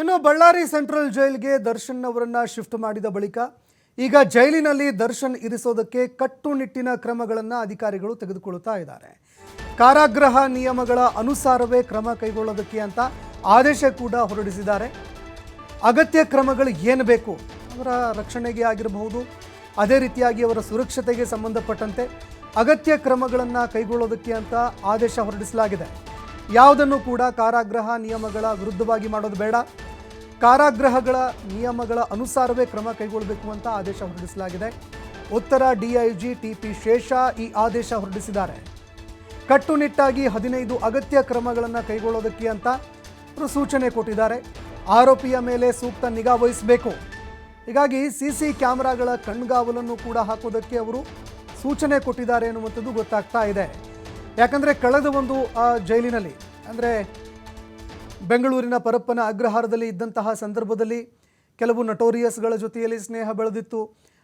ಇನ್ನು ಬಳ್ಳಾರಿ ಸೆಂಟ್ರಲ್ ಜೈಲ್ಗೆ ದರ್ಶನ್ ಅವರನ್ನ ಶಿಫ್ಟ್ ಮಾಡಿದ ಬಳಿಕ ಈಗ ಜೈಲಿನಲ್ಲಿ ದರ್ಶನ್ ಇರಿಸೋದಕ್ಕೆ ಕಟ್ಟುನಿಟ್ಟಿನ ಕ್ರಮಗಳನ್ನು ಅಧಿಕಾರಿಗಳು ತೆಗೆದುಕೊಳ್ಳುತ್ತಾ ಇದ್ದಾರೆ. ಕಾರಾಗೃಹ ನಿಯಮಗಳ ಅನುಸಾರವೇ ಕ್ರಮ ಕೈಗೊಳ್ಳೋದಕ್ಕೆ ಅಂತ ಆದೇಶ ಕೂಡ ಹೊರಡಿಸಿದ್ದಾರೆ. ಅಗತ್ಯ ಕ್ರಮಗಳು ಏನು ಬೇಕು? ಅವರ ರಕ್ಷಣೆಗೆ ಆಗಿರಬಹುದು, ಅದೇ ರೀತಿಯಾಗಿ ಅವರ ಸುರಕ್ಷತೆಗೆ ಸಂಬಂಧಪಟ್ಟಂತೆ ಅಗತ್ಯ ಕ್ರಮಗಳನ್ನು ಕೈಗೊಳ್ಳೋದಕ್ಕೆ ಅಂತ ಆದೇಶ ಹೊರಡಿಸಲಾಗಿದೆ. ಯಾವುದನ್ನು ಕೂಡ ಕಾರಾಗೃಹ ನಿಯಮಗಳ ವಿರುದ್ಧವಾಗಿ ಮಾಡೋದು ಬೇಡ. ಕಾರಾಗೃಹಗಳ ನಿಯಮಗಳ ಅನುಸಾರವೇ ಕ್ರಮ ಕೈಗೊಳ್ಳಬೇಕು ಅಂತ ಆದೇಶ ಹೊರಡಿಸಲಾಗಿದೆ. ಉತ್ತರ ಡಿಐಜಿ ಟಿ ಪಿ ಶೇಷ ಈ ಆದೇಶ ಹೊರಡಿಸಿದ್ದಾರೆ. ಕಟ್ಟುನಿಟ್ಟಾಗಿ ಹದಿನೈದು ಅಗತ್ಯ ಕ್ರಮಗಳನ್ನು ಕೈಗೊಳ್ಳೋದಕ್ಕೆ ಅಂತ ಸೂಚನೆ ಕೊಟ್ಟಿದ್ದಾರೆ. ಆರೋಪಿಯ ಮೇಲೆ ಸೂಕ್ತ ನಿಗಾ ವಹಿಸಬೇಕು. ಹೀಗಾಗಿ ಸಿ ಸಿ ಕ್ಯಾಮೆರಾಗಳ ಕಣ್ಗಾವಲನ್ನು ಕೂಡ ಹಾಕೋದಕ್ಕೆ ಅವರು ಸೂಚನೆ ಕೊಟ್ಟಿದ್ದಾರೆ ಎನ್ನುವಂಥದ್ದು ಗೊತ್ತಾಗ್ತಾ ಇದೆ. ಯಾಕಂದರೆ ಕಳೆದ ಒಂದು ಆ, ಜೈಲಿನಲ್ಲಿ ಅಂದರೆ ಬೆಂಗಳೂರಿನ ಪರಪ್ಪನ ಅಗ್ರಹಾರದಲ್ಲಿ ಇದ್ದಂತಹ ಸಂದರ್ಭದಲ್ಲಿ ಕೆಲವು ನಟೋರಿಯಸ್ಗಳ ಜೊತೆಯಲ್ಲಿ ಸ್ನೇಹ ಬೆಳೆದಿತ್ತು.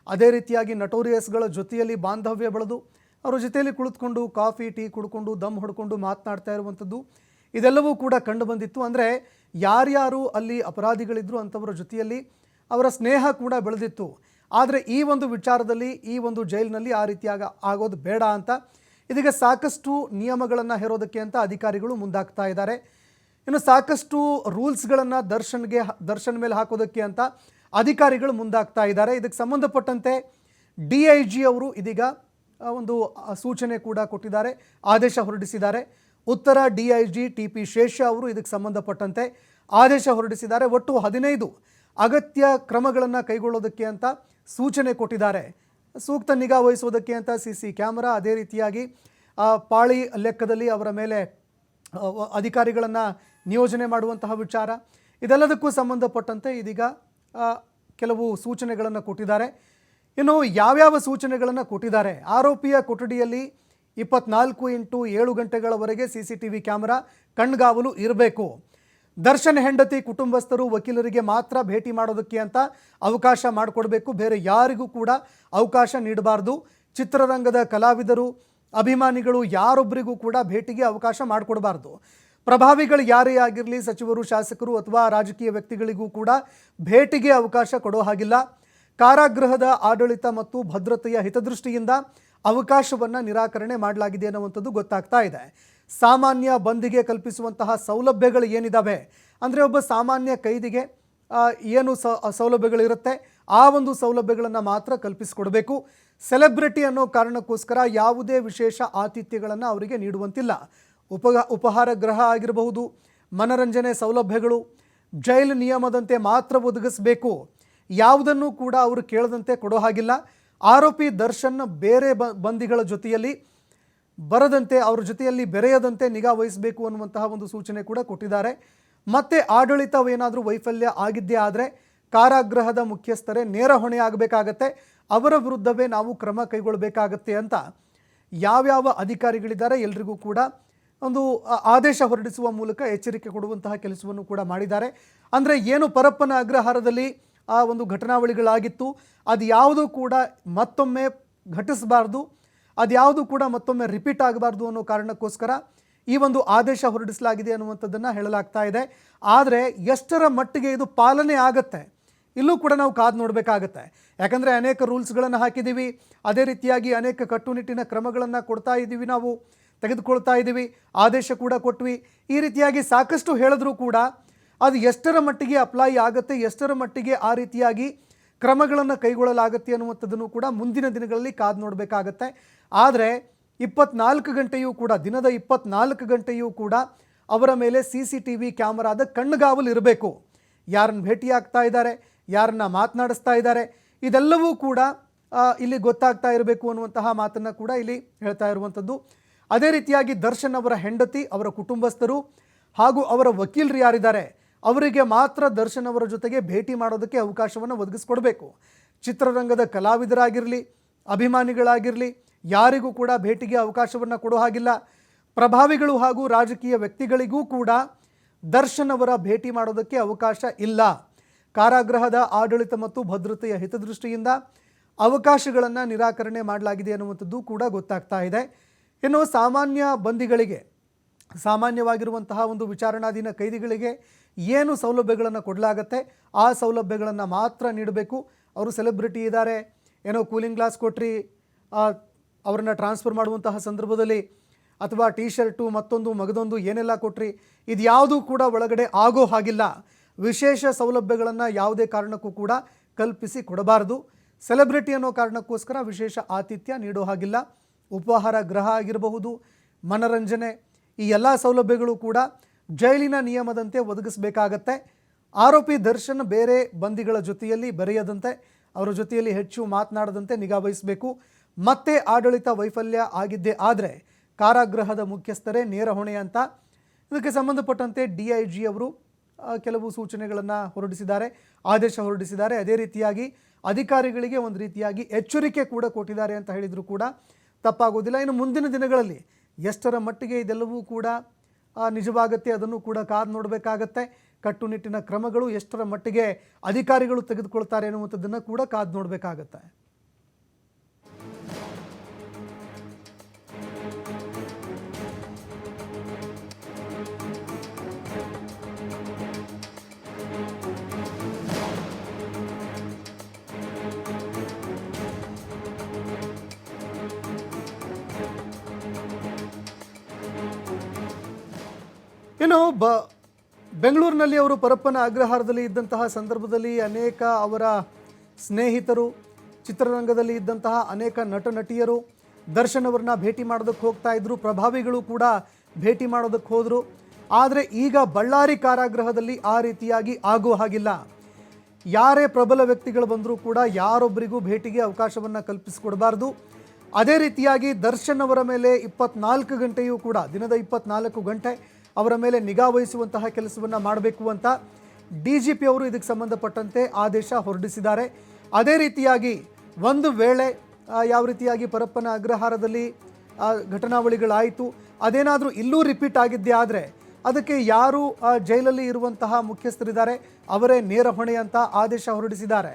ಅದೇ ರೀತಿಯಾಗಿ ನಟೋರಿಯಸ್ಗಳ ಜೊತೆಯಲ್ಲಿ ಬಾಂಧವ್ಯ ಬೆಳೆದು ಅವರ ಜೊತೆಯಲ್ಲಿ ಕುಳಿತುಕೊಂಡು ಕಾಫಿ ಟೀ ಕುಡ್ಕೊಂಡು ದಮ್ ಹೊಡ್ಕೊಂಡು ಮಾತನಾಡ್ತಾ ಇರುವಂಥದ್ದು ಇದೆಲ್ಲವೂ ಕೂಡ ಕಂಡು ಬಂದಿತ್ತು. ಅಂದರೆ ಯಾರ್ಯಾರು ಅಲ್ಲಿ ಅಪರಾಧಿಗಳಿದ್ರು ಅಂಥವರ ಜೊತೆಯಲ್ಲಿ ಅವರ ಸ್ನೇಹ ಕೂಡ ಬೆಳೆದಿತ್ತು. ಆದರೆ ಈ ಒಂದು ವಿಚಾರದಲ್ಲಿ ಈ ಒಂದು ಜೈಲಿನಲ್ಲಿ ಆ ರೀತಿಯಾಗ ಆಗೋದು ಬೇಡ ಅಂತ ಇದೀಗ ಸಾಕಷ್ಟು ನಿಯಮಗಳನ್ನು ಹೇರೋದಕ್ಕೆ ಅಂತ ಅಧಿಕಾರಿಗಳು ಮುಂದಾಗ್ತಾ ಇದ್ದಾರೆ. ಇನ್ನು ಸಾಕಷ್ಟು ರೂಲ್ಸ್ಗಳನ್ನು ದರ್ಶನ್ಗೆ ದರ್ಶನ್ ಮೇಲೆ ಹಾಕೋದಕ್ಕೆ ಅಂತ ಅಧಿಕಾರಿಗಳು ಮುಂದಾಗ್ತಾ ಇದ್ದಾರೆ. ಇದಕ್ಕೆ ಸಂಬಂಧಪಟ್ಟಂತೆ ಡಿ ಐ ಜಿ ಅವರು ಇದೀಗ ಒಂದು ಸೂಚನೆ ಕೂಡ ಕೊಟ್ಟಿದ್ದಾರೆ, ಆದೇಶ ಹೊರಡಿಸಿದ್ದಾರೆ. ಉತ್ತರ D I G T P Shesha ಅವರು ಇದಕ್ಕೆ ಸಂಬಂಧಪಟ್ಟಂತೆ ಆದೇಶ ಹೊರಡಿಸಿದ್ದಾರೆ. ಒಟ್ಟು ಹದಿನೈದು ಅಗತ್ಯ ಕ್ರಮಗಳನ್ನು ಕೈಗೊಳ್ಳೋದಕ್ಕೆ ಅಂತ ಸೂಚನೆ ಕೊಟ್ಟಿದ್ದಾರೆ. ಸೂಕ್ತ ನಿಗಾ ವಹಿಸೋದಕ್ಕೆ ಅಂತ ಸಿ ಸಿ ಕ್ಯಾಮರಾ ಅದೇ ರೀತಿಯಾಗಿ ಪಾಳಿ ಲೆಕ್ಕದಲ್ಲಿ ಅವರ ಮೇಲೆ ಅಧಿಕಾರಿಗಳನ್ನು ನಿಯೋಜನೆ ಮಾಡುವಂತಹ ವಿಚಾರ. ಇದೆಲ್ಲದಕ್ಕೂ ಸಂಬಂಧಪಟ್ಟಂತೆ ಇದೀಗ ಕೆಲವು ಸೂಚನೆಗಳನ್ನು ಕೊಟ್ಟಿದ್ದಾರೆ. ಇನ್ನು ಯಾವ್ಯಾವ ಸೂಚನೆಗಳನ್ನು ಕೊಟ್ಟಿದ್ದಾರೆ? ಆರೋಪಿಯ ಕೊಠಡಿಯಲ್ಲಿ ಇಪ್ಪತ್ನಾಲ್ಕು ಇಂಟು ಏಳು ಗಂಟೆಗಳವರೆಗೆ C C T V camera ಕಣ್ಗಾವಲು ಇರಬೇಕು. ದರ್ಶನ್ ಹೆಂಡತಿ ಕುಟುಂಬಸ್ಥರು ವಕೀಲರಿಗೆ ಮಾತ್ರ ಭೇಟಿ ಮಾಡೋದಕ್ಕೆ ಅಂತ ಅವಕಾಶ ಮಾಡಿಕೊಡ್ಬೇಕು. ಬೇರೆ ಯಾರಿಗೂ ಕೂಡ ಅವಕಾಶ ನೀಡಬಾರ್ದು. ಚಿತ್ರರಂಗದ ಕಲಾವಿದರು, ಅಭಿಮಾನಿಗಳು ಯಾರೊಬ್ಬರಿಗೂ ಕೂಡ ಭೇಟಿಗೆ ಅವಕಾಶ ಮಾಡಿಕೊಡಬಾರ್ದು. ಪ್ರಭಾವಿಗಳು ಯಾರೇ ಆಗಿರಲಿ, ಸಚಿವರು, ಶಾಸಕರು ಅಥವಾ ರಾಜಕೀಯ ವ್ಯಕ್ತಿಗಳಿಗೂ ಕೂಡ ಭೇಟಿಗೆ ಅವಕಾಶ ಕೊಡೋ ಹಾಗಿಲ್ಲ. ಕಾರಾಗೃಹದ ಆಡಳಿತ ಮತ್ತು ಭದ್ರತೆಯ ಹಿತದೃಷ್ಟಿಯಿಂದ ಅವಕಾಶವನ್ನು ನಿರಾಕರಣೆ ಮಾಡಲಾಗಿದೆ ಅನ್ನುವಂಥದ್ದು ಗೊತ್ತಾಗ್ತಾ ಇದೆ. ಸಾಮಾನ್ಯ ಬಂದಿಗೆ ಕಲ್ಪಿಸುವಂತಹ ಸೌಲಭ್ಯಗಳು ಏನಿದ್ದಾವೆ ಅಂದರೆ ಒಬ್ಬ ಸಾಮಾನ್ಯ ಕೈದಿಗೆ ಏನು ಸೌಲಭ್ಯಗಳಿರುತ್ತೆ, ಆ ಒಂದು ಸೌಲಭ್ಯಗಳನ್ನು ಮಾತ್ರ ಕಲ್ಪಿಸಿಕೊಡಬೇಕು. ಸೆಲೆಬ್ರಿಟಿ ಅನ್ನೋ ಕಾರಣಕ್ಕೋಸ್ಕರ ಯಾವುದೇ ವಿಶೇಷ ಆತಿಥ್ಯಗಳನ್ನು ಅವರಿಗೆ ನೀಡುವಂತಿಲ್ಲ. ಉಪ ಉಪಹಾರ ಗೃಹ ಆಗಿರಬಹುದು, ಮನರಂಜನೆ ಸೌಲಭ್ಯಗಳು, ಜೈಲು ನಿಯಮದಂತೆ ಮಾತ್ರ ಒದಗಿಸಬೇಕು. ಯಾವುದನ್ನು ಕೂಡ ಅವರು ಕೇಳದಂತೆ ಕೊಡೋ ಹಾಗಿಲ್ಲ. ಆರೋಪಿ ದರ್ಶನ್ ಬೇರೆ ಬಂದಿಗಳ ಜೊತೆಯಲ್ಲಿ ಬರದಂತೆ, ಅವ್ರ ಜೊತೆಯಲ್ಲಿ ಬೆರೆಯದಂತೆ ನಿಗಾ ವಹಿಸಬೇಕು ಅನ್ನುವಂತಹ ಒಂದು ಸೂಚನೆ ಕೂಡ ಕೊಟ್ಟಿದ್ದಾರೆ. ಮತ್ತೆ ಆಡಳಿತವೇನಾದರೂ ವೈಫಲ್ಯ ಆಗಿದ್ದೇ ಆದರೆ ಕಾರಾಗೃಹದ ಮುಖ್ಯಸ್ಥರೇ ನೇರ ಹೊಣೆ ಆಗಬೇಕಾಗತ್ತೆ. ಅವರ ವಿರುದ್ಧವೇ ನಾವು ಕ್ರಮ ಕೈಗೊಳ್ಳಬೇಕಾಗತ್ತೆ ಅಂತ ಯಾವ್ಯಾವ ಅಧಿಕಾರಿಗಳಿದ್ದಾರೆ ಎಲ್ರಿಗೂ ಕೂಡ ಒಂದು ಆದೇಶ ಹೊರಡಿಸುವ ಮೂಲಕ ಎಚ್ಚರಿಕೆ ಕೊಡುವಂತಹ ಕೆಲಸವನ್ನು ಕೂಡ ಮಾಡಿದ್ದಾರೆ. ಅಂದರೆ ಏನು ಪರಪ್ಪನ ಅಗ್ರಹಾರದಲ್ಲಿ ಆ ಒಂದು ಘಟನಾವಳಿಗಳಾಗಿತ್ತು ಅದು ಯಾವುದೂ ಕೂಡ ಮತ್ತೊಮ್ಮೆ ಘಟಿಸಬಾರ್ದು. ಅದ್ಯಾವುದು ಕೂಡ ಮತ್ತೊಮ್ಮೆ ರಿಪೀಟ್ ಆಗಬಾರ್ದು ಅನ್ನೋ ಕಾರಣಕ್ಕೋಸ್ಕರ ಈ ಒಂದು ಆದೇಶ ಹೊರಡಿಸಲಾಗಿದೆ ಅನ್ನುವಂಥದ್ದನ್ನು ಹೇಳಲಾಗ್ತಾ ಇದೆ. ಆದರೆ ಎಷ್ಟರ ಮಟ್ಟಿಗೆ ಇದು ಪಾಲನೆ ಆಗುತ್ತೆ? ಇಲ್ಲೂ ಕೂಡ ನಾವು ಕಾದು ನೋಡಬೇಕಾಗತ್ತೆ. ಯಾಕಂದರೆ ಅನೇಕ ರೂಲ್ಸ್ಗಳನ್ನು ಹಾಕಿದ್ದೀವಿ ಅದೇ ರೀತಿಯಾಗಿ ಅನೇಕ ಕಟ್ಟುನಿಟ್ಟಿನ ಕ್ರಮಗಳನ್ನು ಕೊಡ್ತಾ ಇದ್ದೀವಿ ನಾವು, ತೆಗೆದುಕೊಳ್ತಾ ಇದ್ದೀವಿ ಆದೇಶ ಕೂಡ ಕೊಟ್ವಿ. ಈ ರೀತಿಯಾಗಿ ಸಾಕಷ್ಟು ಹೇಳಿದ್ರೂ ಕೂಡ ಅದು ಎಷ್ಟರ ಮಟ್ಟಿಗೆ ಅಪ್ಲೈ ಆಗುತ್ತೆ, ಎಷ್ಟರ ಮಟ್ಟಿಗೆ ಆ ರೀತಿಯಾಗಿ ಕ್ರಮಗಳನ್ನು ಕೈಗೊಳ್ಳಲಾಗುತ್ತೆ ಅನ್ನುವಂಥದ್ದನ್ನು ಕೂಡ ಮುಂದಿನ ದಿನಗಳಲ್ಲಿ ಕಾದು ನೋಡಬೇಕಾಗತ್ತೆ. ಆದರೆ ಇಪ್ಪತ್ನಾಲ್ಕು ಗಂಟೆಯೂ ಕೂಡ, ದಿನದ ಇಪ್ಪತ್ನಾಲ್ಕು ಗಂಟೆಯೂ ಕೂಡ ಅವರ ಮೇಲೆ ಸಿ ಸಿ ಟಿ ವಿ ಕ್ಯಾಮರಾದ ಕಣ್ಣುಗಾವಲು ಇರಬೇಕು. ಯಾರನ್ನು ಭೇಟಿಯಾಗ್ತಾ ಇದ್ದಾರೆ, ಯಾರನ್ನ ಮಾತನಾಡಿಸ್ತಾ ಇದ್ದಾರೆ, ಇದೆಲ್ಲವೂ ಕೂಡ ಇಲ್ಲಿ ಗೊತ್ತಾಗ್ತಾ ಇರಬೇಕು ಅನ್ನುವಂತಹ ಮಾತನ್ನು ಕೂಡ ಇಲ್ಲಿ ಹೇಳ್ತಾ ಇರುವಂಥದ್ದು. ಅದೇ ರೀತಿಯಾಗಿ ದರ್ಶನ್ ಅವರ ಹೆಂಡತಿ, ಅವರ ಕುಟುಂಬಸ್ಥರು ಹಾಗೂ ಅವರ ವಕೀಲರು ಯಾರಿದ್ದಾರೆ ಅವರಿಗೆ ಮಾತ್ರ ದರ್ಶನ್ ಅವರ ಜೊತೆಗೆ ಭೇಟಿ ಮಾಡೋದಕ್ಕೆ ಅವಕಾಶವನ್ನು ಒದಗಿಸ್ಕೊಡ್ಬೇಕು. ಚಿತ್ರರಂಗದ ಕಲಾವಿದರಾಗಿರಲಿ, ಅಭಿಮಾನಿಗಳಾಗಿರಲಿ, ಯಾರಿಗೂ ಕೂಡ ಭೇಟಿಗೆ ಅವಕಾಶವನ್ನು ಕೊಡೋ ಹಾಗಿಲ್ಲ. ಪ್ರಭಾವಿಗಳು ಹಾಗೂ ರಾಜಕೀಯ ವ್ಯಕ್ತಿಗಳಿಗೂ ಕೂಡ ದರ್ಶನ್ ಅವರ ಭೇಟಿ ಮಾಡೋದಕ್ಕೆ ಅವಕಾಶ ಇಲ್ಲ. ಕಾರಾಗೃಹದ ಆಡಳಿತ ಮತ್ತು ಭದ್ರತೆಯ ಹಿತದೃಷ್ಟಿಯಿಂದ ಅವಕಾಶಗಳನ್ನು ನಿರಾಕರಣೆ ಮಾಡಲಾಗಿದೆ ಅನ್ನುವಂಥದ್ದು ಕೂಡ ಗೊತ್ತಾಗ್ತಾ ಇದೆ. ಇನ್ನು ಸಾಮಾನ್ಯ ಬಂದಿಗಳಿಗೆ, ಸಾಮಾನ್ಯವಾಗಿರುವಂತಹ ಒಂದು ವಿಚಾರಣಾಧೀನ ಕೈದಿಗಳಿಗೆ ಏನು ಸೌಲಭ್ಯಗಳನ್ನು ಕೊಡಲಾಗತ್ತೆ, ಆ ಸೌಲಭ್ಯಗಳನ್ನು ಮಾತ್ರ ನೀಡಬೇಕು. ಅವರು ಸೆಲೆಬ್ರಿಟಿ ಇದ್ದಾರೆ ಏನೋ ಕೂಲಿಂಗ್ ಗ್ಲಾಸ್ ಕೊಟ್ರಿ ಅವರನ್ನು ಟ್ರಾನ್ಸ್ಫರ್ ಮಾಡುವಂತಹ ಸಂದರ್ಭದಲ್ಲಿ, ಅಥವಾ ಟಿ ಶರ್ಟು ಮತ್ತೊಂದು, ಮಗದೊಂದು ಏನೆಲ್ಲ ಕೊಟ್ರಿ, ಇದು ಯಾವುದೂ ಕೂಡ ಒಳಗಡೆ ಆಗೋ ಹಾಗಿಲ್ಲ. ವಿಶೇಷ ಸೌಲಭ್ಯಗಳನ್ನು ಯಾವುದೇ ಕಾರಣಕ್ಕೂ ಕೂಡ ಕಲ್ಪಿಸಿ ಕೊಡಬಾರದು. ಸೆಲೆಬ್ರಿಟಿ ಅನ್ನೋ ಕಾರಣಕ್ಕೋಸ್ಕರ ವಿಶೇಷ ಆತಿಥ್ಯ ನೀಡೋ ಹಾಗಿಲ್ಲ. ಉಪಹಾರ ಗೃಹ ಆಗಿರಬಹುದು, ಮನರಂಜನೆ, ಈ ಎಲ್ಲ ಸೌಲಭ್ಯಗಳು ಕೂಡ ಜೈಲಿನ ನಿಯಮದಂತೆ ಒದಗಿಸಬೇಕಾಗತ್ತೆ. ಆರೋಪಿ ದರ್ಶನ್ ಬೇರೆ ಬಂದಿಗಳ ಜೊತೆಯಲ್ಲಿ ಬೆರೆಯದಂತೆ, ಅವರ ಜೊತೆಯಲ್ಲಿ ಹೆಚ್ಚು ಮಾತನಾಡದಂತೆ ನಿಗಾ ವಹಿಸಬೇಕು. ಮತ್ತೆ ಆಡಳಿತ ವೈಫಲ್ಯ ಆಗಿದ್ದೇ ಆದರೆ ಕಾರಾಗೃಹದ ಮುಖ್ಯಸ್ಥರೇ ನೇರ ಹೊಣೆ ಅಂತ. ಇದಕ್ಕೆ ಸಂಬಂಧಪಟ್ಟಂತೆ ಡಿ ಐ ಜಿ ಅವರು ಕೆಲವು ಸೂಚನೆಗಳನ್ನು ಹೊರಡಿಸಿದ್ದಾರೆ, ಆದೇಶ ಹೊರಡಿಸಿದ್ದಾರೆ. ಅದೇ ರೀತಿಯಾಗಿ ಅಧಿಕಾರಿಗಳಿಗೆ ಒಂದು ರೀತಿಯಾಗಿ ಎಚ್ಚರಿಕೆ ಕೂಡ ಕೊಟ್ಟಿದ್ದಾರೆ ಅಂತ ಹೇಳಿದರೂ ಕೂಡ ತಪ್ಪಾಗೋದಿಲ್ಲ. ಇನ್ನು ಮುಂದಿನ ದಿನಗಳಲ್ಲಿ ಎಷ್ಟರ ಮಟ್ಟಿಗೆ ಇದೆಲ್ಲವೂ ಕೂಡ ನಿಜವಾಗತ್ತೆ ಅದನ್ನು ಕೂಡ ಕಾದು ನೋಡಬೇಕಾಗತ್ತೆ. ಕಟ್ಟುನಿಟ್ಟಿನ ಕ್ರಮಗಳು ಎಷ್ಟರ ಮಟ್ಟಿಗೆ ಅಧಿಕಾರಿಗಳು ತೆಗೆದುಕೊಳ್ತಾರೆ ಅನ್ನುವಂಥದ್ದನ್ನು ಕೂಡ ಕಾದು ನೋಡಬೇಕಾಗತ್ತೆ. ಇನ್ನು ಬ, ಬೆಂಗಳೂರಿನಲ್ಲಿ ಅವರು ಪರಪ್ಪನ ಅಗ್ರಹಾರದಲ್ಲಿ ಇದ್ದಂತಹ ಸಂದರ್ಭದಲ್ಲಿ ಅನೇಕ ಅವರ ಸ್ನೇಹಿತರು, ಚಿತ್ರರಂಗದಲ್ಲಿ ಇದ್ದಂತಹ ಅನೇಕ ನಟ ನಟಿಯರು ದರ್ಶನ್ ಅವ್ರನ್ನ ಭೇಟಿ ಮಾಡೋದಕ್ಕೆ ಹೋಗ್ತಾ ಇದ್ರು, ಪ್ರಭಾವಿಗಳು ಕೂಡ ಭೇಟಿ ಮಾಡೋದಕ್ಕೆ ಹೋದರು. ಆದರೆ ಈಗ ಬಳ್ಳಾರಿ ಕಾರಾಗೃಹದಲ್ಲಿ ಆ ರೀತಿಯಾಗಿ ಆಗೋ ಹಾಗಿಲ್ಲ. ಯಾರೇ ಪ್ರಬಲ ವ್ಯಕ್ತಿಗಳು ಬಂದರೂ ಕೂಡ ಯಾರೊಬ್ಬರಿಗೂ ಭೇಟಿಗೆ ಅವಕಾಶವನ್ನು ಕಲ್ಪಿಸಿಕೊಡಬಾರ್ದು. ಅದೇ ರೀತಿಯಾಗಿ ದರ್ಶನ್ ಅವರ ಮೇಲೆ ಇಪ್ಪತ್ನಾಲ್ಕು ಗಂಟೆಯೂ ಕೂಡ, ದಿನದ ಇಪ್ಪತ್ನಾಲ್ಕು ಗಂಟೆ ಅವರ ಮೇಲೆ ನಿಗಾ ವಹಿಸುವಂತಹ ಕೆಲಸವನ್ನು ಮಾಡಬೇಕು ಅಂತ ಡಿ ಜಿ ಪಿ ಅವರು ಇದಕ್ಕೆ ಸಂಬಂಧಪಟ್ಟಂತೆ ಆದೇಶ ಹೊರಡಿಸಿದ್ದಾರೆ. ಅದೇ ರೀತಿಯಾಗಿ ಒಂದು ವೇಳೆ ಯಾವ ರೀತಿಯಾಗಿ ಪರಪ್ಪನ ಅಗ್ರಹಾರದಲ್ಲಿ ಘಟನಾವಳಿಗಳಾಯಿತು, ಅದೇನಾದರೂ ಇಲ್ಲೂ ರಿಪೀಟ್ ಆಗಿದ್ದೇ ಆದರೆ ಅದಕ್ಕೆ ಯಾರು ಜೈಲಲ್ಲಿ ಇರುವಂತಹ ಮುಖ್ಯಸ್ಥರಿದ್ದಾರೆ, ಅವರೇ ನೇರ ಹೊಣೆ ಅಂತ ಆದೇಶ ಹೊರಡಿಸಿದ್ದಾರೆ.